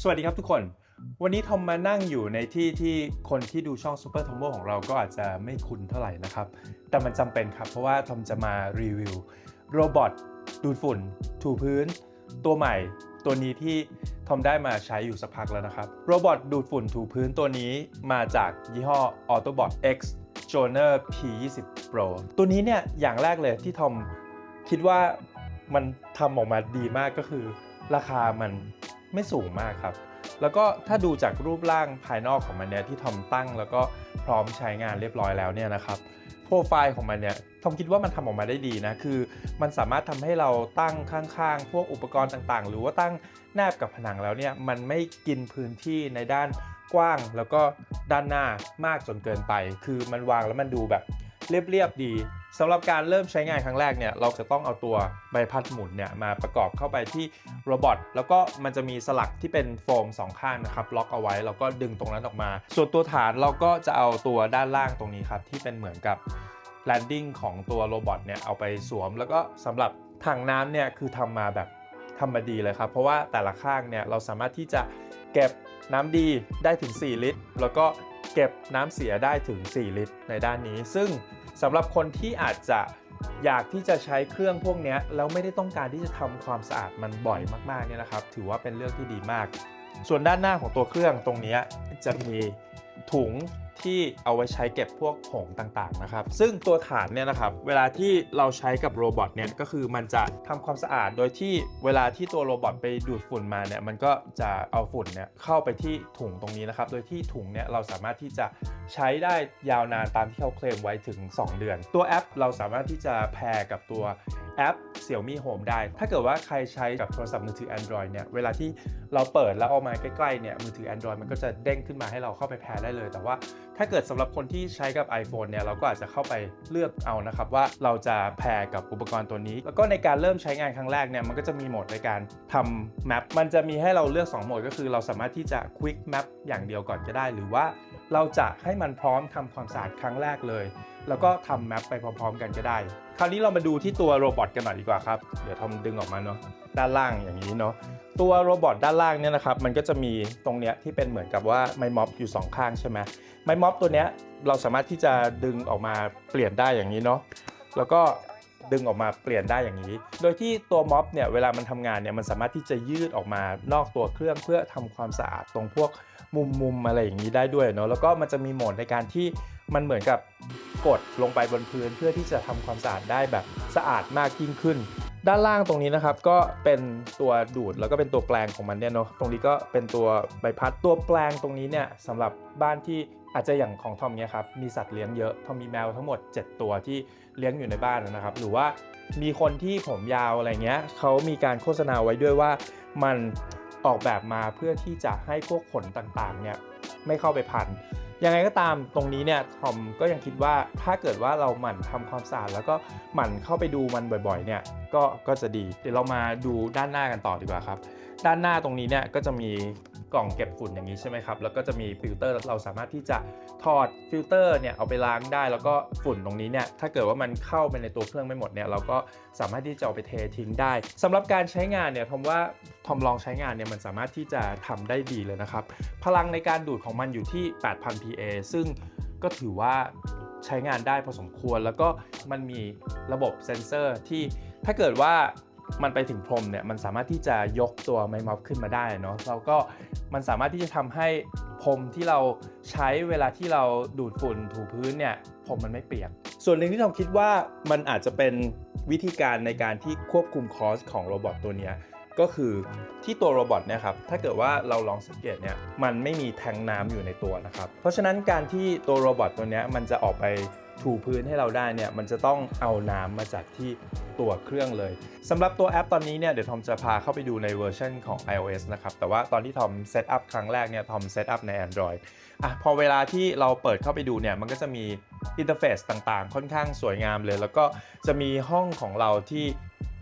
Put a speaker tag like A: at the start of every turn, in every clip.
A: สวัสดีครับทุกคน วันนี้ทอมมานั่งอยู่ในที่ที่คนที่ดูช่อง Super t o m o ของเราก็อาจจะไม่คุ้นเท่าไหร่นะครับ แต่มันจำเป็นครับ เพราะว่าทอมจะมารีวิวโรบอทดูดฝุ่น ถูพื้น ตัวใหม่ ตัวนี้ที่ทอมได้มาใช้อยู่สักพักแล้วนะครับ โรบอทดูดฝุ่นถูพื้นตัวนี้มาจากยี่ห้อ Autobot X Joner P20 Pro ตัวนี้เนี่ยอย่างแรกเลยที่ทอมคิดว่ามันทำออกมาดีมากก็คือ ราคามัน ไม่สูงมากครับ แล้วก็ถ้าดูจากรูปร่างภายนอกของมันเนี่ยที่ทอมตั้ง แล้วก็พร้อมใช้งานเรียบร้อยแล้วเนี่ยนะครับโปรไฟล์ของมันเนี่ยทอมคิดว่ามันทำออกมาได้ดีนะคือ มันสามารถทำให้เราตั้งข้างๆ พวกอุปกรณ์ต่างๆ หรือว่าตั้งแนบกับผนังแล้วเนี่ยมันไม่กินพื้นที่ในด้านกว้างแล้วก็ด้านหน้ามากจนเกินไป คือมันวางแล้วมันดูแบบ เรียบๆดีสำหรับการเริ่มใช้งานครั้งแรกเนี่ยเราจะต้องเอาตัวใบพัดหมุนเนี่ยมาประกอบเข้าไปที่โรบอทแล้วก็มันจะมีสลักที่เป็นโฟมสองข้างนะครับล็อกเอาไว้แล้วก็ดึงตรงนั้นออกมา ส่วนตัวฐานเราก็จะเอาตัวด้านล่างตรงนี้ครับที่เป็นเหมือนกับแลนดิ้งของตัวโรบอทเนี่ยเอาไปสวม แล้วก็สำหรับถังน้ำเนี่ยคือทำมาแบบทำมาดีเลยครับ เพราะว่าแต่ละข้างเนี่ยเราสามารถที่จะเก็บน้ำดีได้ถึง 4 ลิตร แล้วก็เก็บน้ำเสียได้ถึง 4 ลิตรในด้านนี้ ซึ่ง สำหรับคนที่อาจจะอยากที่จะใช้เครื่องพวกนี้แล้วไม่ได้ต้องการที่จะทำความสะอาดมันบ่อยมากๆเนี่ยนะครับ ถือว่าเป็นเรื่องที่ดีมาก ส่วนด้านหน้าของตัวเครื่องตรงนี้จะมีถุง ที่เอาไว้ใช้เก็บพวกผงต่างๆนะครับ ซึ่งตัวฐานเนี่ยนะครับเวลาที่เราใช้กับโรบอทเนี่ยก็คือมันจะทำความสะอาดโดยที่เวลาที่ตัวโรบอทไปดูดฝุ่นมาเนี่ยมันก็จะเอาฝุ่นเนี่ยเข้าไปที่ถุงตรงนี้นะครับ โดยที่ถุงเนี่ยเราสามารถที่จะใช้ได้ยาวนานตามที่เขาเคลมไว้ถึง 2 เดือน ตัวแอปเราสามารถที่จะแพร์กับตัวแอป Xiaomi Home ได้ ถ้าเกิดว่าใครใช้กับโทรศัพท์มือถือ Android เนี่ย เวลาที่เราเปิดแล้วเอามาใกล้ๆ เนี่ย มือถือ Android มันก็จะเด้งขึ้นมาให้เราเข้าไปแพร์ได้เลย แต่ว่าถ้าเกิดสำหรับคนที่ใช้กับ iPhone เนี่ยเราก็อาจจะเข้าไปเลือกเอานะครับว่าเราจะแพร์กับอุปกรณ์ตัวนี้ แล้วก็ในการเริ่มใช้งานครั้งแรกเนี่ยมันก็จะมีโหมดในการทำแมปมันจะมีให้เราเลือก 2โหมดก็คือเราสามารถที่จะ Quick Map อย่างเดียวก่อนก็ได้ หรือว่าเราจะให้มันพร้อมทำความสะอาดครั้งแรกเลย แล้วก็ทำแมปไปพร้อม ๆ กันก็ได้ คราวนี้เรามาดูที่ตัวโรบอทกันหน่อยดีกว่าครับ เดี๋ยวทอมดึงออกมาเนาะด้านล่างอย่างนี้เนาะ ตัวโรบอทด้านล่างเนี่ยนะครับมันก็จะมีตรงเนี้ยที่เป็นเหมือนกับว่าไม้ม็อบอยู่สองข้างใช่ไหมไม้ม็อบตัวเนี้ยเราสามารถที่จะดึงออกมาเปลี่ยนได้อย่างนี้เนาะแล้วก็ดึงออกมาเปลี่ยนได้อย่างนี้ โดยที่ตัวม็อบเนี่ยเวลามันทำงานเนี่ยมันสามารถที่จะยืดออกมานอกตัวเครื่องเพื่อทำความสะอาดตรงพวกมุมมุมอะไรอย่างนี้ได้ด้วยเนาะแล้วก็มันจะมีโหมดในการที่มันเหมือนกับกดลงไปบนพื้นเพื่อที่จะทำความสะอาดได้แบบสะอาดมากยิ่งขึ้น ด้านล่างตรงนี้นะครับก็เป็นตัวดูดแล้วก็เป็นตัวแปลงของมันเนี่ยเนาะตรงนี้ก็เป็นตัวใบพัดตัวแปลงตรงนี้เนี่ยสำหรับบ้านที่อาจจะอย่างของทอมเนี่ยครับมีสัตว์เลี้ยงเยอะทอมมีแมวทั้งหมด 7 ตัวที่เลี้ยงอยู่ในบ้านนะครับ หรือว่ามีคนที่ผมยาวอะไรเงี้ยเขามีการโฆษณาไว้ด้วยว่ามันออกแบบมาเพื่อที่จะให้พวกขนต่างๆเนี่ยไม่เข้าไปพัน ยังไงก็ตามตรงนี้เนี่ยทอมก็ยังคิดว่าถ้าเกิดว่าเราหมั่นทำความสะอาดแล้วก็หมั่นเข้าไปดูมันบ่อยๆ เนี่ยก็ก็จะดี เดี๋ยวเรามาดูด้านหน้ากันต่อดีกว่าครับ ด้านหน้าตรงนี้เนี่ยก็จะมี กล่องเก็บฝุ่นอย่างนี้ใช่ไหมครับ แล้วก็จะมีฟิลเตอร์เราสามารถที่จะถอดฟิลเตอร์เนี่ยเอาไปล้างได้ แล้วก็ฝุ่นตรงนี้เนี่ยถ้าเกิดว่ามันเข้าไปในตัวเครื่องไม่หมดเนี่ยเราก็สามารถที่จะเอาไปเททิ้งได้สำหรับการใช้งานเนี่ยทอมว่าทอมลองใช้งานเนี่ยมันสามารถที่จะทำได้ดีเลยนะครับ พลังในการดูดของมันอยู่ที่ 8,000 PA ซึ่งก็ถือว่าใช้งานได้พอสมควร แล้วก็มันมีระบบเซ็นเซอร์ที่ถ้าเกิดว่า มันไปถึงพรมเนี่ยมันสามารถที่จะยกตัวไม้ม็อบขึ้นมาได้เนาะแล้วก็มันสามารถที่จะทำให้พรมที่เราใช้เวลาที่เราดูดฝุ่นถูพื้นเนี่ยพรมมันไม่เปียก ส่วนหนึ่งที่ผมคิดว่ามันอาจจะเป็นวิธีการในการที่ควบคุมคอสของโรบอทตัวเนี้ยก็คือที่ตัวโรบอทเนี่ยครับถ้าเกิดว่าเราลองสังเกตเนี่ยมันไม่มีแทงน้ำอยู่ในตัวนะครับ เพราะฉะนั้นการที่ตัวโรบอทตัวเนี้ยมันจะออกไป ถูพื้นให้เราได้เนี่ยมันจะต้องเอาน้ำมาจากที่ตัวเครื่องเลยสำหรับตัวแอปตอนนี้เนี่ยเดี๋ยวทอมจะพาเข้าไปดูในเวอร์ชันของ iOS นะครับแต่ว่าตอนที่ทอมเซตอัพครั้งแรกเนี่ยทอมเซตอัพใน Android อะพอเวลาที่เราเปิดเข้าไปดูเนี่ยมันก็จะมีอินเทอร์เฟซต่างๆ ค่อนข้างสวยงามเลย แล้วก็จะมีห้องของเราที่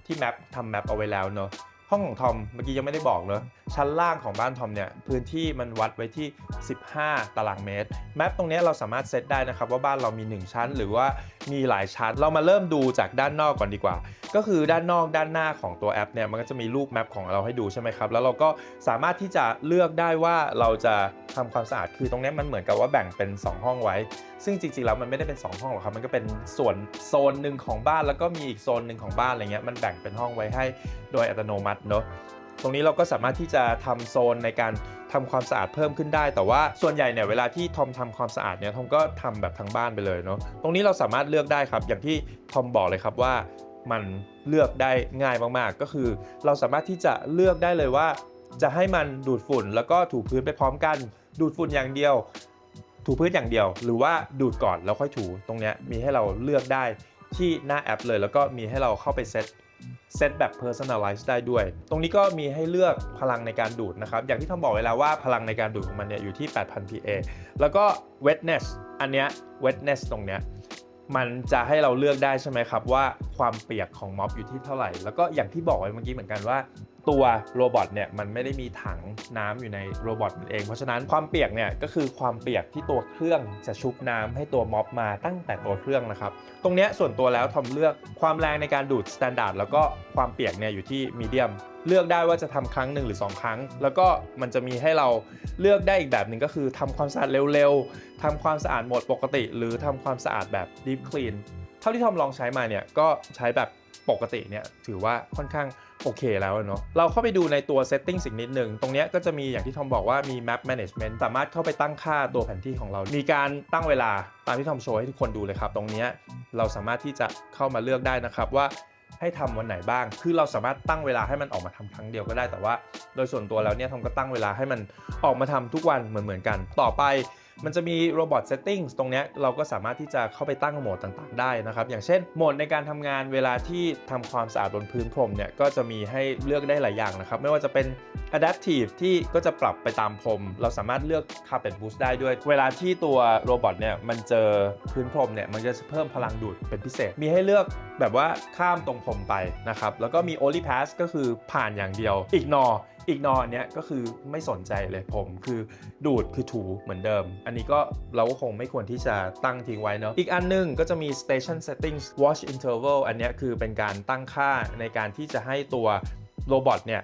A: ที่แมปทำแมปเอาไว้แล้วเนอะ ห้องของทอมเมื่อกี้ยังไม่ได้บอกเนอะชั้นล่างของบ้านทอมเนี่ยพื้นที่มันวัดไว้ที่ 15 ตารางเมตรแมปตรงนี้เราสามารถเซตได้นะครับว่าบ้านเรามี 1 ชั้น หรือว่ามีหลายชั้นเรามาเริ่มดูจากด้านนอกก่อนดีกว่า ก็คือด้านนอกด้านหน้าของตัวแอปเนี่ยมันก็จะมีรูปแมปของเราให้ดูใช่ไหมครับแล้วเราก็สามารถที่จะเลือกได้ว่าเราจะทำความสะอาดคือตรงนี้มันเหมือนกับว่าแบ่งเป็น 2 ห้องไว้ ซึ่งจริงๆแล้วมันไม่ได้เป็น 2 ห้องหรอกครับมันก็เป็นส่วนโซนหนึ่งของบ้านแล้วก็มีอีกโซนหนึ่งของบ้านอะไรเงี้ยมันแบ่งเป็นห้องไว้ให้โดยอัตโนมัติเนอะตรงนี้เราก็สามารถที่จะทำโซนในการทำความสะอาดเพิ่มขึ้นได้ แต่ว่าส่วนใหญ่เนี่ยเวลาที่ทอมทำความสะอาดเนี่ยทอมก็ทำแบบทั้งบ้านไปเลยเนาะตรงนี้เราสามารถเลือกได้ครับ อย่างที่ทอมบอกเลยครับว่ามันเลือกได้ง่ายมากๆ ก็คือ เราสามารถที่จะเลือกได้เลยว่า จะให้มันดูดฝุ่น แล้วก็ถูพื้นไปพร้อมกัน ดูดฝุ่นอย่างเดียว ถูพื้นอย่างเดียว หรือว่าดูดก่อนแล้วค่อยถูตรงนี้มีให้เราเลือกได้ที่หน้าแอปเลย แล้วก็มีให้เราเข้าไปเซต เซตแบบ personalize ได้ด้วย ตรงนี้ก็มีให้เลือกพลังในการดูดนะครับ อย่างที่ทอมบอกไว้แล้วว่าพลังในการดูดของมันเนี่ยอยู่ที่ 8,000 PA แล้วก็ wetness อันเนี้ย wetness ตรงเนี้ย มันจะให้เราเลือกได้ใช่ไหมครับว่าความเปียกของม็อบอยู่ที่เท่าไหร่ แล้วก็อย่างที่บอกไว้เมื่อกี้เหมือนกันว่า ตัวโรบอทเนี่ยมันไม่ได้มีถังน้ำอยู่ในโรบอทเอง เพราะฉะนั้นความเปียกเนี่ยก็คือความเปียกที่ตัวเครื่องจะชุบน้ำให้ตัวม็อบมาตั้งแต่ตัวเครื่องนะครับ ตรงนี้ส่วนตัวแล้วทอมเลือกความแรงในการดูด s t ต n d า r d แล้วก็ความเปียกเนี่ยอยู่ที่มีเดียม เลือกได้ว่าจะทำครั้งหนึ่งหรือ 2 ครั้ง แล้วก็มันจะมีให้เราเลือกได้อีกแบบหนึ่งก็คือทำความสะอาดเร็วๆทำความสะอาดหมดปกติ หรือทำความสะอาดแบบ deep clean เท่าที่ทอมลองใช้มาเนี่ยก็ใช้แบบปกติเนี่ยถือว่าค่อนข้างโอเคแล้วเนาะเราเข้าไปดูในตัว setting สิ่งนิดหนึ่งตรงนี้ก็จะมีอย่างที่ทอมบอกว่ามี map management สามารถเข้าไปตั้งค่าตัวแผนที่ของเรา มีการตั้งเวลาตามที่ทอมโชว์ให้ทุกคนดูเลยครับ ตรงนี้เราสามารถที่จะเข้ามาเลือกได้นะครับว่า ให้ทำวันไหนบ้าง คือเราสามารถตั้งเวลาให้มันออกมาทำครั้งเดียวก็ได้ แต่ว่า โดยส่วนตัวแล้วเนี่ยทอมก็ตั้งเวลาให้มันออกมาทำทุกวันเหมือนเหมือนกัน ต่อไปมันจะมี Robot Settings ตรงนี้เราก็สามารถที่จะเข้าไปตั้งโหมดต่างๆ ได้นะครับ อย่างเช่น โหมดในการทำงานเวลาที่ทำความสะอาดบนพื้นพรมเนี่ยก็จะมีให้เลือกได้หลายอย่างนะครับ ไม่ว่าจะเป็น Adaptive ที่ก็จะปรับไปตามพรม เราสามารถเลือก Carpet Boost ได้ด้วย เวลาที่ตัวโรบอทเนี่ยมันเจอพื้นพรมเนี่ยมันจะเพิ่มพลังดูดเป็นพิเศษ มีให้เลือก แบบว่าข้ามตรงพรมไปนะครับแล้วก็มี Only Pass ก็คือผ่านอย่างเดียว Ignore อีกนอนเนี้ยก็คือไม่สนใจเลยผมคือดูดคือถูเหมือนเดิม อันนี้ก็เราก็คงไม่ควรที่จะตั้งทิ้งไว้เนาะอีกอันหนึงก็จะมี station settings watch interval อันเนี้ยคือเป็นการตั้งค่าในการที่จะให้ตัวโรบอทเนี่ย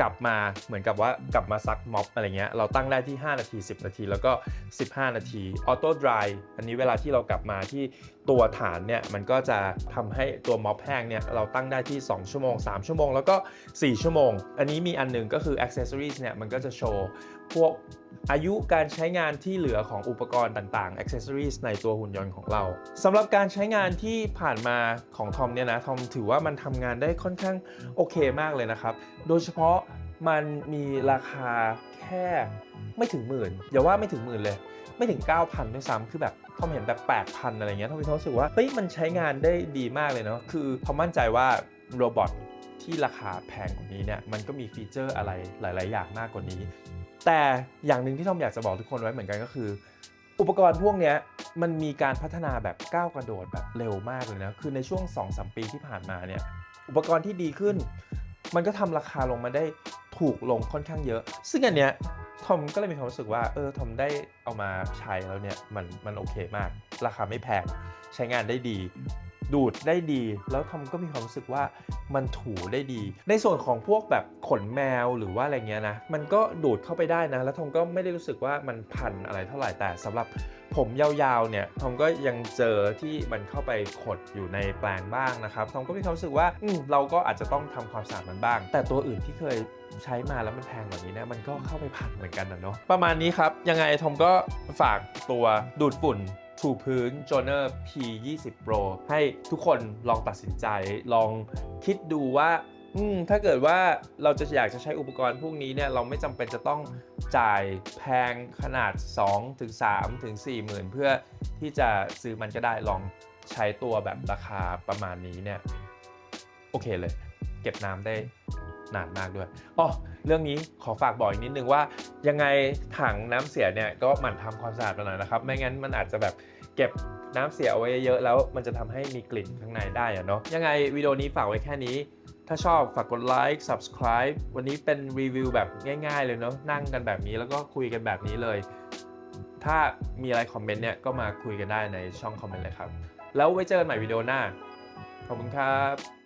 A: กลับมาเหมือนกับว่ากลับมาซักม็อบอะไรเงี้ยเราตั้งได้ที่ 5 นาที 10 นาที แล้วก็ 15 นาที auto dry อันนี้เวลาที่เรากลับมาที่ตัวฐานเนี่ยมันก็จะทำให้ตัวม็อบแห้งเนี่ยเราตั้งได้ที่ 2 ชั่วโมง 3 ชั่วโมง แล้วก็ 4 ชั่วโมง อันนี้มีอันหนึงก็คือ accessories เนี่ยมันก็จะโชว์พวกอายุการใช้งานที่เหลือของอุปกรณ์ต่างๆ accessories ในตัวหุ่นยนต์ของเราสำหรับการใช้งานที่ผ่านมาของทอมเนี่ยนะทอมถือว่ามันทำงานได้ค่อนข้างโอเคมากเลยนะครับ โดยเฉพาะ มันมีราคาแค่ไม่ถึงหมื่นอย่าว่าไม่ถึงหมื่นเลย ไม่ถึง 9,000ด้วยซ้ำคือแบบทอมเห็นแบบ 8,000 อะไรเงี้ยทอมมีความรู้สึกว่าเฮ้ยมันใช้งานได้ดีมากเลยเนาะคือทอมมั่นใจว่าโรบอทที่ราคาแพงกว่านี้เนี่ยมันก็มีฟีเจอร์อะไรหลาย ๆ อย่างมากกว่านี้ แต่อย่างหนึ่งที่ทอมอยากจะบอกทุกคนไว้เหมือนกันก็คือ อุปกรณ์พวกเนี้ยมันมีการพัฒนาแบบก้าวกระโดดแบบเร็วมากเลยนะคือในช่วง 2-3 ปีที่ผ่านมาเนี่ยอุปกรณ์ที่ดีขึ้น มันก็ทำราคาลงมาได้ ถูกลงค่อนข้างเยอะ ซึ่งอันเนี้ยทอมก็เลยมีความรู้สึกว่าเออทอมได้เอามาใช้แล้วเนี่ยมันมันโอเคมาก ราคาไม่แพงใช้งานได้ดี ดูดได้ดี แล้วทอมก็มีความรู้สึกว่ามันถูได้ดี ในส่วนของพวกแบบขนแมวหรือว่าอะไรเงี้ยนะมันก็ดูดเข้าไปได้นะ แล้วทอมก็ไม่ได้รู้สึกว่ามันพันอะไรเท่าไหร่แต่สำหรับผมยาวๆเนี่ยทอมก็ยังเจอที่มันเข้าไปขดอยู่ในแปลงบ้างนะครับทอมก็มีความรู้สึกว่าเราก็อาจจะต้องทำความสะอาดมันบ้าง แต่ตัวอื่นที่เคยใช้มาแล้วมันแพงแบบนี้นี่ยมันก็เข้าไปพันเหมือนกันนะเนาะประมาณนี้ครับ ยังไงทอมก็ฝากตัวดูดฝุ่น ถูพื้น j o n e r P20 Pro ให้ทุกคนลองตัดสินใจ ลองคิดดูว่าถ้าเกิดว่าเราจะอยากจะใช้อุปกรณ์พวกนี้เนี่ยเราไม่จำเป็นจะต้องจ่ายแพงขนาด 2 ถึง 3 ถึง 4 หมื่นเพื่อที่จะซื้อมันก็ได้ลองใช้ตัวแบบราคาประมาณนี้เนี่ยโอเคเลย เก็บน้ำได้นานมากด้วยอ๋อเรื่องนี้ขอฝากบอกอีกนิดนึงว่า ยังไงถังน้ำเสียเนี่ยก็หมั่นทำความสะอาดหน่อยนะครับ ไม่งั้นมันอาจจะแบบ เก็บน้ำเสียเอาไว้เยอะแล้วมันจะทำให้มีกลิ่นข้างในได้อะเนาะยังไงวิดีโอนี้ฝากไว้แค่นี้ ถ้าชอบฝากกดไลค์ subscribe วันนี้เป็นรีวิวแบบง่าย ๆ เลยเนาะนั่งกันแบบนี้แล้วก็คุยกันแบบนี้เลย ถ้ามีอะไรคอมเมนต์เนี่ยก็มาคุยกันได้ในช่องคอมเมนต์เลยครับ แล้วไว้เจอกันใหม่วิดีโอหน้า ขอบคุณครับ